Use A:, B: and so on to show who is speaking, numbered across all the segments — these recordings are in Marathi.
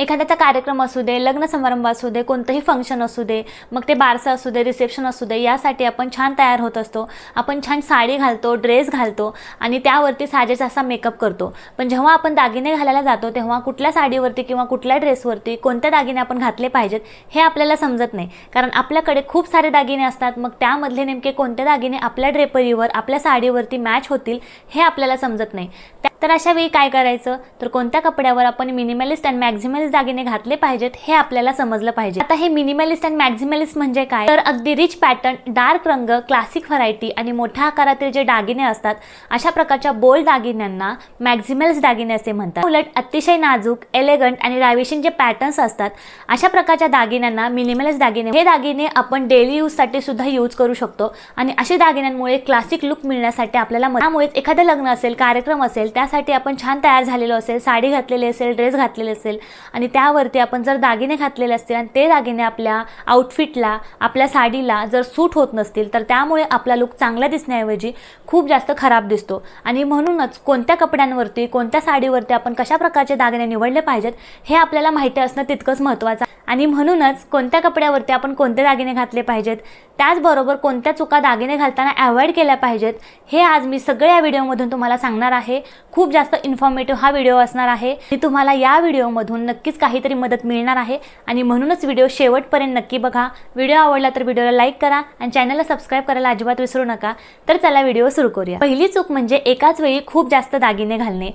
A: एखाद्याचा कार्यक्रम असू दे लग्न समारंभ असू दे कोणतंही फंक्शन असू दे मग ते बारसं असू दे रिसेप्शन असू दे यासाठी आपण छान तयार होत असतो. आपण छान साडी घालतो ड्रेस घालतो आणि त्यावरती साजेचा असा मेकअप करतो. पण जेव्हा आपण दागिने घालायला जातो तेव्हा कुठल्या साडीवरती किंवा कुठल्या ड्रेसवरती कोणते दागिने आपण घातले पाहिजेत हे आपल्याला समजत नाही. कारण आपल्याकडे खूप सारे दागिने असतात मग त्यामधले नेमके कोणते दागिने आपल्या ड्रेपरीवर आपल्या साडीवरती मॅच होतील हे आपल्याला समजत नाही. त्या- तर अशा वेळी काय करायचं? तर कोणत्या कपड्यावर आपण मिनिमलिस्ट अँड मॅक्झिमलिस्ट दागिने घातले पाहिजेत हे आपल्याला समजलं पाहिजे. आता हे मिनिमलिस्ट अँड मॅक्झिमलिस्ट म्हणजे काय? तर अगदी रिच पॅटर्न डार्क रंग क्लासिक व्हरायटी आणि मोठ्या आकारातील जे दागिने असतात अशा प्रकारच्या बोल्ड दागिन्यांना मॅक्झिमलिस्ट दागिने असे म्हणतात. उलट अतिशय नाजूक एलेगंट आणि रायविशिंग जे पॅटर्न्स असतात अशा प्रकारच्या दागिन्यांना मिनिमलिस्ट दागिने हे दागिने आपण डेली यूजसाठी सुद्धा यूज करू शकतो आणि अशा दागिन्यांमुळे क्लासिक लुक मिळण्यासाठी आपल्याला त्यामुळेच एखादं लग्न असेल कार्यक्रम असेल त्यासाठी आपण छान तयार झालेलो असेल साडी घातलेली असेल ड्रेस घातलेले असेल आणि आणि त्यावरती आपण जर दागिने घातलेले असतील आणि ते दागिने आपल्या आउटफिटला आपल्या साडीला जर सूट होत नसतील तर त्यामुळे आपला लुक चांगला दिसण्याऐवजी खूप जास्त खराब दिसतो. आणि म्हणूनच कोणत्या कपड्यांवरती कोणत्या साडीवरती आपण कशा प्रकारचे दागिने निवडले पाहिजेत हे आपल्याला माहिती असणं तितकंच महत्त्वाचं आणि म्हणूनच कोणत्या कपड्यावरती आपण कोणते दागिने घातले पाहिजेत त्याचबरोबर कोणत्या चुका दागिने घालताना अवॉइड केल्या पाहिजेत हे आज मी सगळ्या या व्हिडिओमधून तुम्हाला सांगणार आहे. खूप जास्त इन्फॉर्मेटिव्ह हा व्हिडिओ असणार आहे. आणि तुम्हाला या व्हिडिओमधून नक्कीच काहीतरी मदत मिळणार आहे. आणि म्हणूनच व्हिडिओ शेवटपर्यंत नक्की बघा. व्हिडिओ आवडला तर व्हिडिओला लाईक करा आणि चॅनलला सबस्क्राईब करायला अजिबात विसरू नका. तर चला व्हिडिओ सुरू करूया. पहिली चूक म्हणजे एकाच वेळी खूप जास्त दागिने घालणे.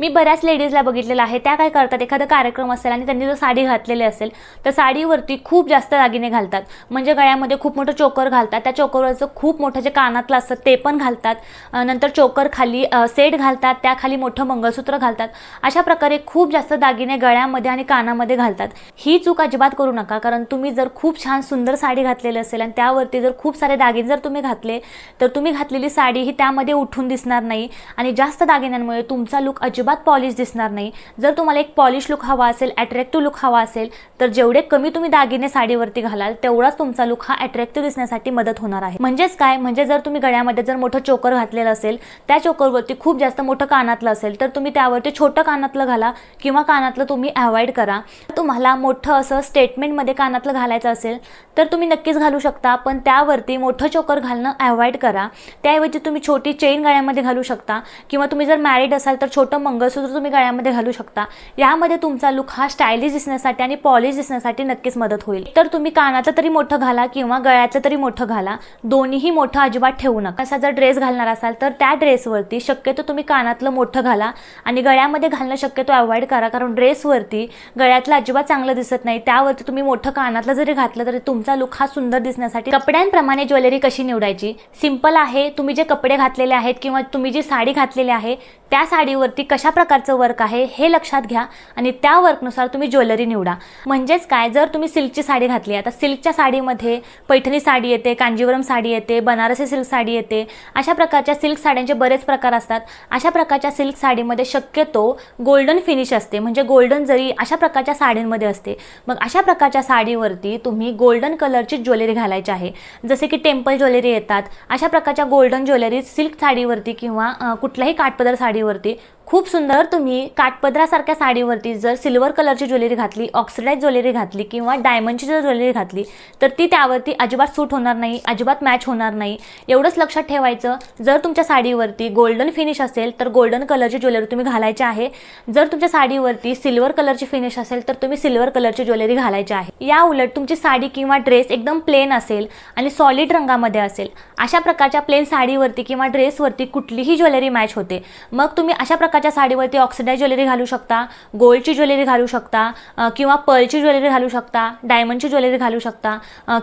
A: मी बऱ्याच लेडीजला बघितलेलं आहे. त्या काय करतात? एखादा कार्यक्रम असेल आणि त्यांनी जर साडी घातलेली असेल तर साडीवरती खूप जास्त दागिने घालतात. म्हणजे गळ्यामध्ये खूप मोठं चोकर घालतात. त्या चोकरवरचं खूप मोठं जे कानातलं असतं ते पण घालतात. नंतर चोकर खाली सेट घालतात. त्याखाली मोठं मंगळसूत्र घालतात. अशा प्रकारे खूप जास्त दागिने गळ्यामध्ये आणि कानामध्ये घालतात. ही चूक अजिबात करू नका कारण तुम्ही जर खूप छान सुंदर साडी घातलेली असेल आणि त्यावरती जर खूप सारे दागिने जर तुम्ही घातले तर तुम्ही घातलेली साडी ही त्यामध्ये उठून दिसणार नाही. आणि जास्त दागिन्यांमुळे तुमचा लुक अजिबात पॉलिश दिसणार नाही. जर तुम्हाला एक पॉलिश लुक हवा असेल अट्रॅक्टिव्ह लुक हवा असेल तर जेवढे कमी तुम्ही दागिने साडीवरती घालाल तेवढाच तुमचा लुक हा अट्रॅक्टिव्ह दिसण्यासाठी मदत होणार आहे. म्हणजेच काय? म्हणजे जर तुम्ही गळ्यामध्ये जर मोठं चोकर घातलेलं असेल त्या चोकरवरती खूप जास्त मोठं कानातलं असेल तर तुम्ही त्यावरती छोटं कानातलं घाला किंवा कानातलं तुम्ही अवॉइड करा. तुम्हाला मोठं असं स्टेटमेंटमध्ये कानातलं घालायचं असेल तर तुम्ही नक्कीच घालू शकता पण त्यावरती मोठं चोकर घालणं अवॉइड करा. त्याऐवजी तुम्ही छोटी चेन गळ्यामध्ये घालू शकता किंवा तुम्ही जर मॅरिड असाल तर छोटं मंगळसूत्र तुम्ही गळ्यामध्ये घालू शकता. यामध्ये तुमचा लुक हा स्टायलिश दिसण्यासाठी आणि पॉलिश दिसण्यासाठी नक्कीच मदत होईल. तर तुम्ही कानाचं तरी मोठं घाला किंवा गळ्याचं तरी मोठं घाला. दोन्हीही मोठं अजिबात ठेवू नका. असा जर ड्रेस घालणार असाल तर त्या ड्रेसवरती शक्यतो तुम्ही कानातलं मोठं घाला आणि गळ्यामध्ये घालणं शक्यतो अवॉइड करा. कारण ड्रेसवरती गळ्यातलं अजिबात चांगलं दिसत नाही. त्यावरती तुम्ही मोठं कानातलं जरी घातलं तरी तुमचा लुक हा सुंदर दिसण्यासाठी कपड्यांप्रमाणे ज्वेलरी कशी निवडायची? सिंपल आहे. तुम्ही जे कपडे घातलेले आहेत किंवा तुम्ही जी साडी घातलेली आहे त्या साडीवरती कशा प्रकारचं वर्क आहे हे लक्षात घ्या आणि त्या वर्कनुसार तुम्ही ज्वेलरी निवडा. म्हणजेच काय? जर तुम्ही सिल्कची साडी घातली आता सिल्कच्या साडीमध्ये पैठणी साडी येते कांजीवरम साडी येते बनारसी सिल्क साडी येते अशा प्रकारच्या सिल्क साड्यांचे बरेच प्रकार असतात. अशा प्रकारच्या सिल्क साडीमध्ये शक्यतो गोल्डन फिनिश असते. म्हणजे गोल्डन जरी अशा प्रकारच्या साड्यांमध्ये असते मग अशा प्रकारच्या साडीवरती तुम्ही गोल्डन कलरची ज्वेलरी घालायची आहे. जसे की टेम्पल ज्वेलरी येतात अशा प्रकारच्या गोल्डन ज्वेलरी सिल्क साडीवरती किंवा कुठल्याही काठपदर साडीवरती खूप सुंदर तुम्ही काठपदरासारख्या साडीवरती जर सिल्वर कलरची ज्वेलरी घातली ऑक्सिडाईज ज्वेलरी घातली किंवा डायमंडची जर ज्वेलरी घातली तर ती त्यावरती अजिबात सूट होणार नाही अजिबात मॅच होणार नाही. एवढंच लक्षात ठेवायचं जर तुमच्या साडीवरती गोल्डन फिनिश असेल तर गोल्डन कलरची ज्वेलरी तुम्ही घालायची आहे. जर तुमच्या साडीवरती सिल्वर कलरची फिनिश असेल तर तुम्ही सिल्वर कलरची ज्वेलरी घालायची आहे. या उलट तुमची साडी किंवा ड्रेस एकदम प्लेन असेल आणि सॉलिड रंगामध्ये असेल अशा प्रकारच्या प्लेन साडीवरती किंवा ड्रेसवरती कुठलीही ज्वेलरी मॅच होते. मग तुम्ही अशा प्रकार रंगाच्या साडीवरती ऑक्सिडाईज ज्वेलरी घालू शकता गोल्डची ज्वेलरी घालू शकता किंवा पर्लची ज्वेलरी घालू शकता डायमंडची ज्वेलरी घालू शकता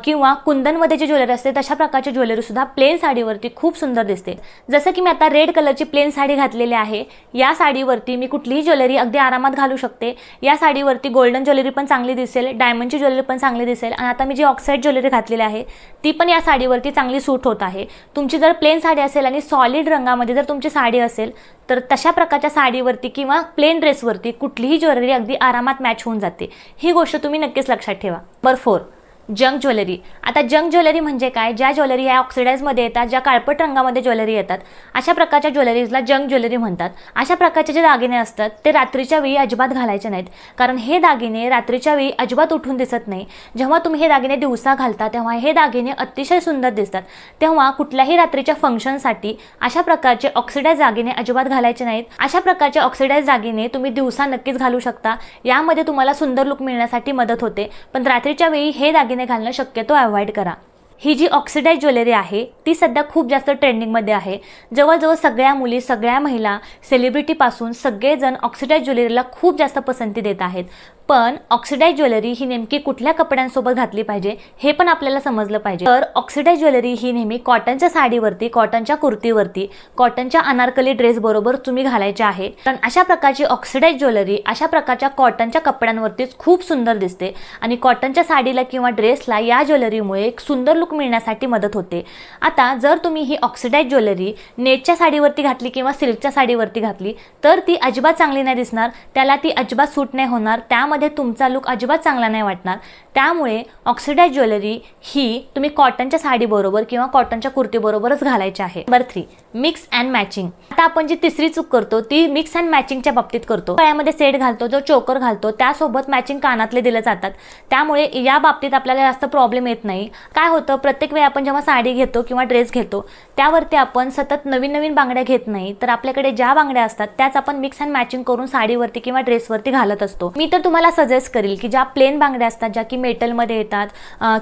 A: किंवा कुंदनमध्ये जी ज्वेलरी असते तशा प्रकारची ज्वेलरीसुद्धा प्लेन साडीवरती खूप सुंदर दिसते. जसं की मी आता रेड कलरची प्लेन साडी घातलेली आहे या साडीवरती मी कुठलीही ज्वेलरी अगदी आरामात घालू शकते. या साडीवरती गोल्डन ज्वेलरी पण चांगली दिसेल डायमंडची ज्वेलरी पण चांगली दिसेल आणि आता मी जी ऑक्साईड ज्वेलरी घातलेली आहे ती पण या साडीवरती चांगली सूट होत आहे. तुमची जर प्लेन साडी असेल आणि सॉलिड रंगामध्ये जर तुमची साडी असेल तर तशा प्रकारच्या साडीवरती किंवा प्लेन ड्रेसवरती कुठलीही ज्वेलरी अगदी आरामात मॅच होऊन जाते. ही गोष्ट तुम्ही नक्कीच लक्षात ठेवा. Number four junk jewellery. आता जंक ज्वेलरी म्हणजे काय? ज्या ज्वेलरी ह्या ऑक्सिडाईजमध्ये येतात ज्या काळपट रंगामध्ये ज्वेलरी येतात अशा प्रकारच्या ज्वेलरीजला जंक ज्वेलरी म्हणतात. अशा प्रकारचे जे दागिने असतात ते रात्रीच्या वेळी अजिबात घालायचे नाहीत. कारण हे दागिने रात्रीच्या वेळी अजिबात उठून दिसत नाही. जेव्हा तुम्ही हे दागिने दिवसा घालता तेव्हा हे दागिने अतिशय सुंदर दिसतात. तेव्हा कुठल्याही रात्रीच्या फंक्शनसाठी अशा प्रकारचे ऑक्सिडाईज दागिने अजिबात घालायचे नाहीत. अशा प्रकारचे ऑक्सिडाईज दागिने तुम्ही दिवसा नक्कीच घालू शकता. यामध्ये तुम्हाला सुंदर लुक मिळण्यासाठी मदत होते. पण रात्रीच्या वेळी हे दागिने घालणं शक्यतो अवॉइड करा. ही जी ऑक्सिडाईज ज्वेलरी आहे ती सध्या खूप जास्त ट्रेंडिंगमध्ये आहे. जवळजवळ सगळ्या मुली सगळ्या महिला सेलिब्रिटीपासून सगळेजण ऑक्सिडाईज ज्वेलरीला खूप जास्त पसंती देत आहेत. पण ऑक्सिडाईज ज्वेलरी ही नेमकी कुठल्या कपड्यांसोबत घातली पाहिजे हे पण आपल्याला समजलं पाहिजे. तर ऑक्सिडाईज ज्वेलरी ही नेहमी कॉटनच्या साडीवरती कॉटनच्या कुर्तीवरती कॉटनच्या अनारकली ड्रेस बरोबर तुम्ही घालायचे आहे. कारण अशा प्रकारची ऑक्सिडाईज ज्वेलरी अशा प्रकारच्या कॉटनच्या कपड्यांवरतीच खूप सुंदर दिसते. आणि कॉटनच्या साडीला किंवा ड्रेसला या ज्वेलरीमुळे एक सुंदर लुक मिळण्यासाठी मदत होते. आता जर तुम्ही ही ऑक्सिडाईज ज्वेलरी नेटच्या साडीवरती घातली किंवा सिल्कच्या साडीवरती घातली तर ती अजिबात चांगली नाही दिसणार. त्याला ती अजिबात सूट नाही होणार. त्यामध्ये तुमचा लुक अजिबात चांगला नाही वाटणार. त्यामुळे ऑक्सिडाईज ज्वेलरी ही तुम्ही कॉटनच्या साडीबरोबर किंवा कॉटनच्या कुर्तीबरोबरच घालायची आहे. Number three mix and matching आता आपण जी तिसरी चूक करतो ती मिक्स अँड मॅचिंगच्या बाबतीत करतो. गळ्यामध्ये सेट घालतो जो चोकर घालतो त्यासोबत मॅचिंग कानातले दिले जातात. त्यामुळे या बाबतीत आपल्याला जास्त प्रॉब्लेम येत नाही. काय होतं? प्रत्येक वेळी आपण जेव्हा साडी घेतो किंवा ड्रेस घेतो त्यावरती आपण सतत नवीन नवीन बांगड्या घेत नाही. तर आपल्याकडे ज्या बांगड्या असतात त्याच आपण मिक्स अँड मॅचिंग करून साडीवरती किंवा ड्रेसवरती घालत असतो. मी तर तुम्हाला सजेस्ट करेल की ज्या प्लेन बांगड्या असतात ज्या की मेटलमध्ये येतात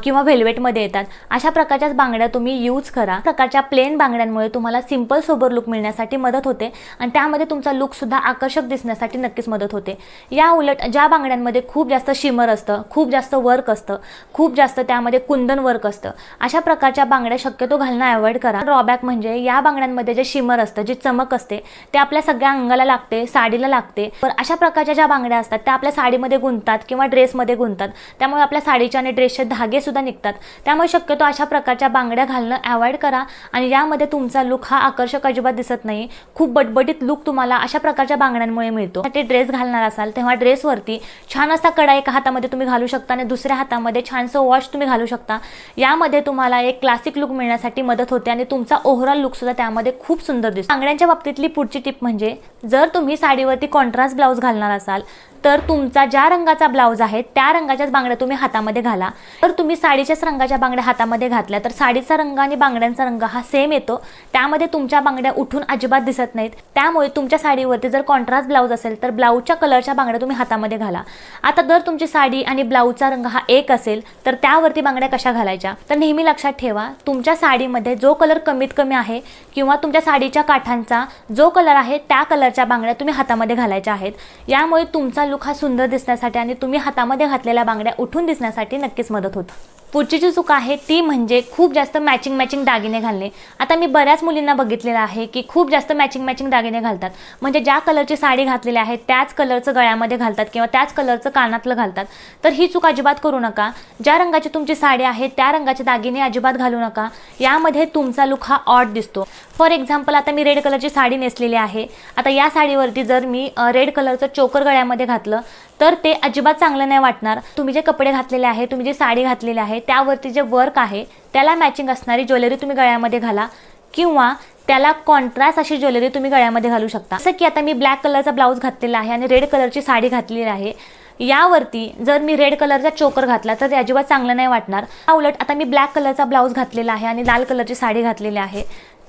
A: किंवा व्हेल्वेटमध्ये येतात अशा प्रकारच्याच बांगड्या तुम्ही यूज करा. प्रकारच्या प्लेन बांगड्यांमुळे तुम्हाला सिंपल सोबर लुक मिळण्यासाठी मदत होते आणि त्यामध्ये तुमचा लुकसुद्धा आकर्षक दिसण्यासाठी नक्कीच मदत होते. या उलट ज्या बांगड्यांमध्ये खूप जास्त शिमर असतं खूप जास्त वर्क असतं खूप जास्त त्यामध्ये कुंदन वर्क असतं अशा प्रकारच्या बांगड्या शक्यतो घालणं अवॉइड करा. ड्रॉबॅक म्हणजे या बांगड्यांमध्ये जे शिमर असतं जी चमक असते ते आपल्या सगळ्या अंगाला लागते साडीला लागते. तर अशा प्रकारच्या ज्या बांगड्या असतात त्या आपल्या साडीमध्ये गुंततात किंवा ड्रेसमध्ये गुंततात त्यामुळे आपल्या साडीच्या आणि ड्रेसचे धागे सुद्धा निघतात. त्यामुळे शक्यतो अशा प्रकारच्या बांगड्या घालणं अवॉइड करा आणि यामध्ये तुमचा लुक हा आकर्षक अजिबात दिसत नाही. खूप बटबटीत लुक तुम्हाला अशा प्रकारच्या बांगड्यांमुळे मिळतो. ते ड्रेस घालणार असाल तेव्हा ड्रेसवरती छान असा कडा एका हातामध्ये तुम्ही घालू शकता आणि दुसऱ्या हातामध्ये छानसं वॉश तुम्ही घालू शकता. यामध्ये तुम्हाला एक क्लासिक लुक मिळण्यासाठी मदत होते आणि तुमचा ओव्हरऑल लुक सुद्धा त्यामध्ये खूप सुंदर दिसतो. बांगड्यांच्या बाबतीतली पुढची टिप म्हणजे जर तुम्ही साडीवरती कॉन्ट्रास्ट ब्लाऊज घालणार असाल तर तुमचा ज्या रंगाचा ब्लाऊज आहे त्या रंगाच्याच बांगड्या तुम्ही हातामध्ये घाला. तर तुम्ही साडीच्याच रंगाच्या बांगड्या हातामध्ये घातल्या तर साडीचा रंग आणि बांगड्यांचा रंग हा सेम येतो. त्यामध्ये तुमच्या बांगड्या उठून अजिबात दिसत नाहीत. त्यामुळे तुमच्या साडीवरती जर कॉन्ट्रास्ट ब्लाऊज असेल तर ब्लाऊजच्या कलरच्या बांगड्या तुम्ही हातामध्ये घाला. आता जर तुमची साडी आणि ब्लाऊजचा रंग हा एक असेल तर त्यावरती बांगड्या कशा घालायच्या? तर नेहमी लक्षात ठेवा तुमच्या साडीमध्ये जो कलर कमीत कमी आहे किंवा तुमच्या साडीच्या काठांचा जो कलर आहे त्या कलरच्या बांगड्या तुम्ही हातामध्ये घालायच्या आहेत. यामुळे तुमचा लुक हा सुंदर दिसण्यासाठी आणि तुम्ही हातामध्ये घातलेल्या बांगड्या उठून दिसण्यासाठी नक्कीच मदत होतं. पुढची जी चूक आहे ती म्हणजे खूप जास्त मॅचिंग मॅचिंग दागिने घालणे. आता मी बऱ्याच मुलींना बघितलेलं आहे की खूप जास्त मॅचिंग मॅचिंग दागिने घालतात. म्हणजे ज्या कलरची साडी घातलेली आहे त्याच कलरचं गळ्यामध्ये घालतात किंवा त्याच कलरचं कानातलं घालतात. तर ही चूक अजिबात करू नका. ज्या रंगाची तुमची साडी आहे त्या रंगाचे दागिने अजिबात घालू नका. यामध्ये तुमचा लुक हा ऑड दिसतो. फॉर एक्झाम्पल आता मी रेड कलरची साडी नेसलेली आहे. आता या साडीवरती जर मी रेड कलरचं चोकर गळ्यामध्ये घातलं तर ते अजिबात चांगलं नाही वाटणार. तुम्ही जे कपडे घातलेले आहे तुम्ही जी साडी घातलेली आहे त्यावरती जे वर्क आहे त्याला मॅचिंग असणारी ज्वेलरी तुम्ही गळ्यामध्ये घाला किंवा त्याला कॉन्ट्रास्ट अशी ज्वेलरी तुम्ही गळ्यामध्ये घालू शकता. जसं की आता मी ब्लॅक कलरचा ब्लाऊज घातलेला आहे आणि रेड कलरची साडी घातलेली आहे. यावरती जर मी रेड कलरचा चोकर घातला तर ते अजिबात चांगलं नाही वाटणार. उलट आता मी ब्लॅक कलरचा ब्लाऊज घातलेला आहे आणि लाल कलरची साडी घातलेली आहे.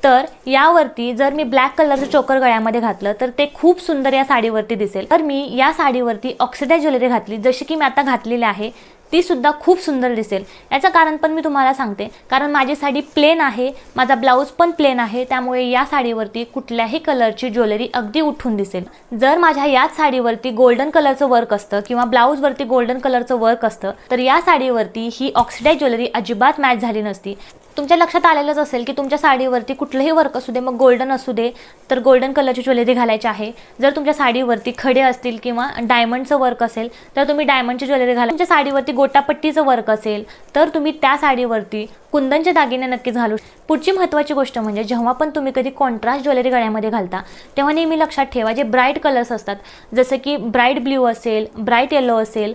A: तर यावरती जर मी ब्लॅक कलरचं चोकर गळ्यामध्ये घातलं तर ते खूप सुंदर या साडीवरती दिसेल. तर मी या साडीवरती ऑक्सिडाईज ज्वेलरी घातली जशी की मी आता घातलेली आहे ती सुद्धा खूप सुंदर दिसेल. याचं कारण पण मी तुम्हाला सांगते. कारण माझी साडी प्लेन आहे माझा ब्लाऊज पण प्लेन आहे त्यामुळे या साडीवरती कुठल्याही कलरची ज्वेलरी अगदी उठून दिसेल. जर माझ्या याच साडीवरती गोल्डन कलरचं वर्क असतं किंवा ब्लाऊजवरती गोल्डन कलरचं वर्क असतं तर या साडीवरती ही ऑक्सिडाईज ज्वेलरी अजिबात मॅच झाली नसती. तुमच्या लक्षात आलेलंच असेल की तुमच्या साडीवरती कुठलंही वर्क असू दे मग गोल्डन असू दे तर गोल्डन कलरची ज्वेलरी घालायची आहे. जर तुमच्या साडीवरती खडे असतील किंवा डायमंडचं वर्क असेल तर तुम्ही डायमंडची ज्वेलरी घाला. तुमच्या साडीवरती गोटापट्टीचं वर्क असेल तर तुम्ही त्या साडीवरती कुंदनचे दागिने नक्कीच घालू पुढची महत्त्वाची गोष्ट म्हणजे जेव्हा पण तुम्ही कधी कॉन्ट्रास्ट ज्वेलरी गळ्यामध्ये घालता तेव्हा नेहमी लक्षात ठेवा जे ब्राईट कलर्स असतात. जसं की ब्राईट ब्ल्यू असेल ब्राईट येलो असेल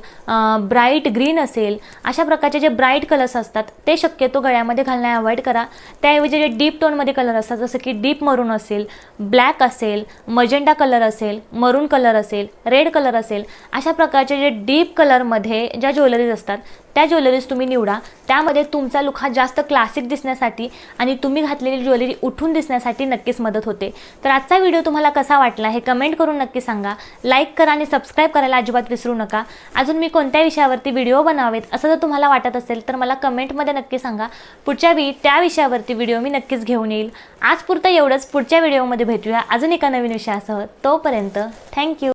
A: ब्राईट ग्रीन असेल अशा प्रकारचे जे ब्राईट कलर्स असतात ते शक्यतो गळ्यामध्ये घालणे अवॉइड करा. त्याऐवजी जे डीप टोनमध्ये कलर असतात जसं की डीप मरून असेल ब्लॅक असेल मजेंडा कलर असेल मरून कलर असेल रेड कलर असेल अशा प्रकारचे जे डीप कलरमध्ये ज्या ज्वेलरीज असतात त्या ज्वेलरीज तुम्ही निवडा. त्यामध्ये तुमचा लुक हा जास्त क्लासिक दिसण्यासाठी आणि तुम्ही घातलेली ज्वेलरी उठून दिसण्यासाठी नक्कीच मदत होते. तर आजचा व्हिडिओ तुम्हाला कसा वाटला हे कमेंट करून नक्की सांगा. लाईक करा आणि सबस्क्राईब करायला अजिबात विसरू नका. अजून मी कोणत्या विषयावरती व्हिडिओ बनावेत असं जर तुम्हाला वाटत असेल तर मला कमेंटमध्ये नक्की सांगा. पुढच्या वेळी त्या विषयावरती व्हिडिओ मी नक्कीच घेऊन येईल. आज पुरतं एवढंच. पुढच्या व्हिडिओमध्ये भेटूया. अजून एका नवीन विषयासह. तोपर्यंत थँक्यू